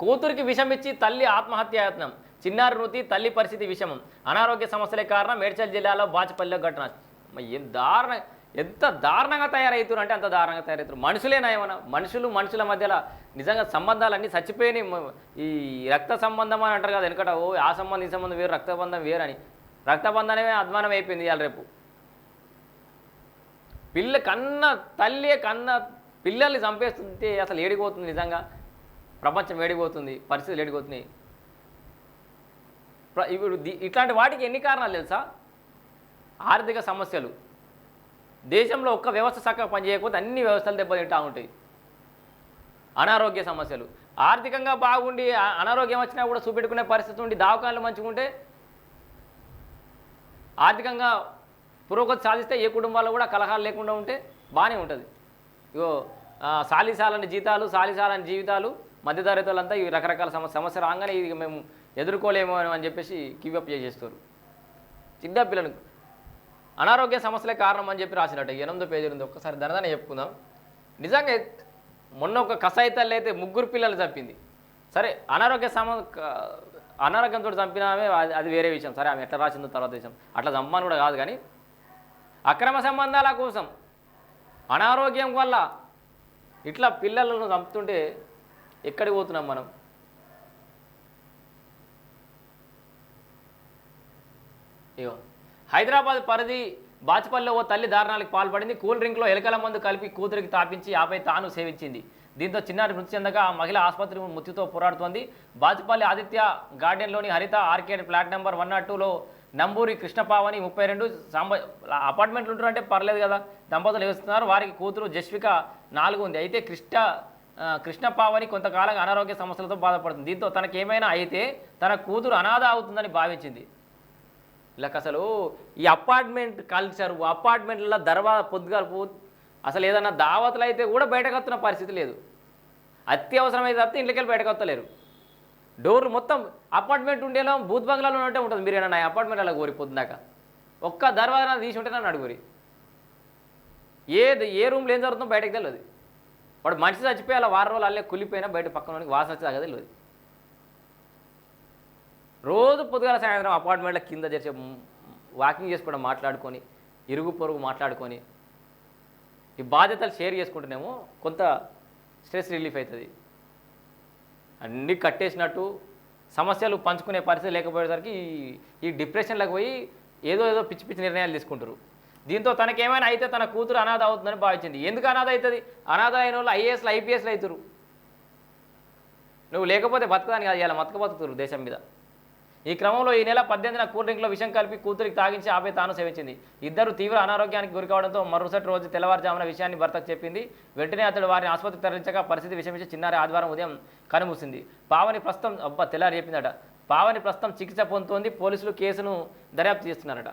కూతురికి విషం ఇచ్చి తల్లి ఆత్మహత్యాయత్నం చిన్నారి మృతి తల్లి పరిస్థితి విషమం. అనారోగ్య సమస్యలే కారణం మేడ్చల్ జిల్లాలో బాచపల్లిలో ఘటన. ఏం దారుణ ఎంత దారుణంగా తయారవుతారు అంటే అంత దారుణంగా తయారవుతారు మనుషులేనా ఏమన్నా మనుషులు మనుషుల మధ్యలో నిజంగా సంబంధాలన్నీ చచ్చిపోయినాయి. ఈ రక్త సంబంధం అని అంటారు కదా వెనుకట ఓ ఆ సంబంధం ఈ సంబంధం వేరు రక్తబంధం వేరు వేరని. రక్తబంధనమే అధ్వానం అయిపోయింది ఇవాళ రేపు. పిల్ల కన్న తల్లి కన్న పిల్లల్ని చంపేస్తుంటే అసలు ఏడిపోతుంది నిజంగా. ప్రపంచం వేడిపోతుంది పరిస్థితులు ఏడిపోతున్నాయి. ఇప్పుడు ఇట్లాంటి వాటికి ఎన్ని కారణాలు తెలుసా? ఆర్థిక సమస్యలు. దేశంలో ఒక్క వ్యవస్థ చక్కగా పనిచేయకపోతే అన్ని వ్యవస్థలు దెబ్బతింటా ఉంటాయి. అనారోగ్య సమస్యలు. ఆర్థికంగా బాగుండి అనారోగ్యం వచ్చినా కూడా చూపెట్టుకునే పరిస్థితి ఉండి దావకాలు మంచుకుంటే ఆర్థికంగా పురోగతి సాధిస్తే ఏ కుటుంబాల్లో కూడా కలహాలు లేకుండా ఉంటే బాగానే ఉంటుంది. ఇగో సాలిసాలని జీతాలు సాలిసాలని జీవితాలు మధ్యతరగతులంతా ఈ రకరకాల సమస్య సమస్య రాగానే ఇది మేము ఎదుర్కోలేము అని చెప్పేసి గివప్ చేసేస్తారు. చిన్న పిల్లలకు అనారోగ్య సమస్యలే కారణం అని చెప్పి రాసినట్టు. ఎనిమిదో పేజీ ఉంది. ఒక్కసారి దానిదాన్ని చెప్పుకుందాం. నిజంగా మొన్న ఒక కసాయి తల్లి అయితే ముగ్గురు పిల్లలు చంపింది. సరే అనారోగ్య సమ అనారోగ్యంతో చంపినామే అది అది వేరే విషయం. సరే ఆమె ఎట్లా రాసిందో తర్వాత విషయం. అట్లా చంపని కూడా కాదు కానీ అక్రమ సంబంధాల కోసం అనారోగ్యం వల్ల ఇట్లా పిల్లలను చంపుతుంటే ఎక్కడికి పోతున్నాం మనం? ఇగో హైదరాబాద్ పరిధి బాచ్పల్లిలో ఓ తల్లి దారుణాలకు పాల్పడింది. కూల్ డ్రింక్లో ఎలకల మందు కలిపి కూతురికి తాపించి ఆపై తాను సేవించింది. దీంతో చిన్నారి మృతి చెందగా ఆ మహిళ ఆసుపత్రి మృతితో పోరాడుతోంది. Bachupally Aditya గార్డెన్లోని Haritha arcade flat number one nought టూలో నంబూరి కృష్ణపావని ముప్పై రెండు సాంబ అపార్ట్మెంట్లు ఉంటారంటే పర్లేదు కదా దంపతులు ఇస్తున్నారు వారికి కూతురు జస్విక నాలుగు ఉంది. అయితే కృష్ణ కృష్ణపావని కొంతకాలంగా అనారోగ్య సమస్యలతో బాధపడుతుంది. దీంతో తనకి ఏమైనా అయితే తన కూతురు అనాథ అవుతుందని భావించింది. వీళ్ళకి అసలు ఈ అపార్ట్మెంట్ కల్చర్ అపార్ట్మెంట్లలో దర్వా పొద్దుగా పో అసలు ఏదన్నా దావతలు అయితే కూడా బయటకు వస్తున్న పరిస్థితి లేదు. అత్యవసరమైతే తప్పితే ఇంట్లోకి వెళ్ళి బయటకు వస్తలేరు డోర్లు మొత్తం అపార్ట్మెంట్ ఉండేలో బూత్ బంగ్లాలో ఉంటే ఉంటుంది. మీరు ఏమన్నా అపార్ట్మెంట్ అలా కోరి ఒక్క దర్వాజన తీసి ఉంటే నన్ను అడుగురి. ఏది ఏ రూమ్లో ఏం జరుగుతుందో బయటకు తెలియదు వాడు మనిషి చచ్చిపోయి అలా వారం రోజులు అల్లే కులిపోయినా బయట పక్కన వాసన వచ్చేదాకా తెలియదు. రోజు పొద్దుగాల సాయంత్రం అపార్ట్మెంట్ల కింద చేసే వాకింగ్ చేసుకోవడం మాట్లాడుకొని ఇరుగు పొరుగు మాట్లాడుకొని ఈ బాధ్యతలు షేర్ చేసుకుంటేనేమో కొంత స్ట్రెస్ రిలీఫ్ అవుతుంది. అన్నీ కట్టేసినట్టు సమస్యలు పంచుకునే పరిస్థితి లేకపోయేసరికి ఈ- ఈ డిప్రెషన్లకు పోయి ఏదో ఏదో పిచ్చి పిచ్చి నిర్ణయాలు తీసుకుంటారు దీంతో తనకేమైనా అయితే తన కూతురు అనాథ అవుతుందని భావించింది. ఎందుకు అనాథ అవుతుంది? అనాథ అయిన వాళ్ళు ఐఏఎస్లు ఐపీఎస్లు అవుతురు నువ్వు లేకపోతే బతకదాని కాదు ఇలా మతక బతుకుతురు దేశం మీద. ఈ క్రమంలో ఈ నెల పద్దెనిమిదిన కూల్ డ్రింక్లో విషం కలిపి కూతురికి తాగించి ఆపై తాను సేవించింది. ఇద్దరు తీవ్ర అనారోగ్యానికి గురికావడంతో మరుసటి రోజు తెల్లవారుజామున విషయాన్ని భర్తకు చెప్పింది. వెంటనే అతడు వారిని ఆసుపత్రికి తరలించగా పరిస్థితి విషమించి చిన్నారి ఆదివారం ఉదయం కనుమూసింది. పావని ప్రస్తుతం అబ్బా తెల్లారి చెప్పిందట. పావని ప్రస్తుతం చికిత్స పొందుతోంది పోలీసులు కేసును దర్యాప్తు చేస్తున్నారట.